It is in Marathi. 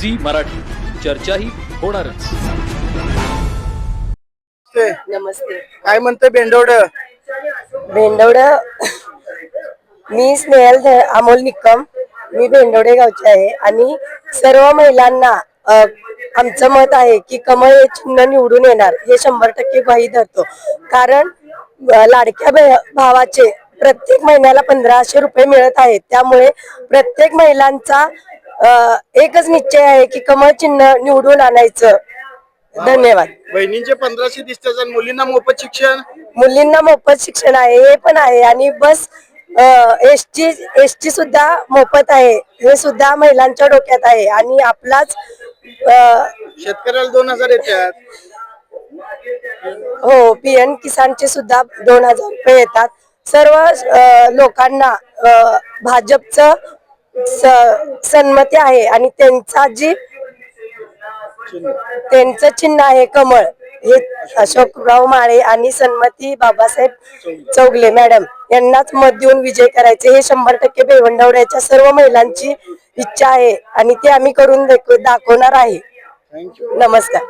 झी मराठी. चर्चाही होणारच. नमस्ते. काय म्हणतं बेंडवड भेंडवड मी स्नेहल ध- अमोल निकम मी भेंडवडे गावची आहे आणि सर्व महिलांना अ, आमचं मत आहे की कमळ हे चिन्ह निवडून येणार हे शंभर टक्के ग्वाही धरतो. कारण अ, लाडक्या भावाचे प्रत्येक महिन्याला पंधराशे रुपये मिळत आहेत. त्यामुळे प्रत्येक महिलांचा एकच निश्चय आहे की कमळ चिन्ह निवडून आणायचं. धन्यवाद. बहिणींचे पंधराशे दिसतात आणि मुलींना मोफत शिक्षण? मुलींना मोफत शिक्षण आहे हे पण आहे. आणि bus S T S T सुद्धा मोफत आहे. हे सुद्धा महिलांच्या डोक्यात आहे. आणि आपलाच शेतकऱ्याला दोन हजार येतात. हो पीएम किसानचे सुद्धा दोन हजार रुपये येतात. सर्व लोकांना भाजपचं स- संमती आहे आणि त्यांचा जी त्यांचं चिन्ह आहे कमळ हे अशोकराव माळे आणि सन्मती बाबासाहेब चौगले मॅडम यांनाच मत देऊन विजय करायचे. हे शंभर टक्के बेवंडवड्याच्या सर्व महिलांची इच्छा आहे आणि ते आम्ही करून दाख- दाखवणार आहे. नमस्कार.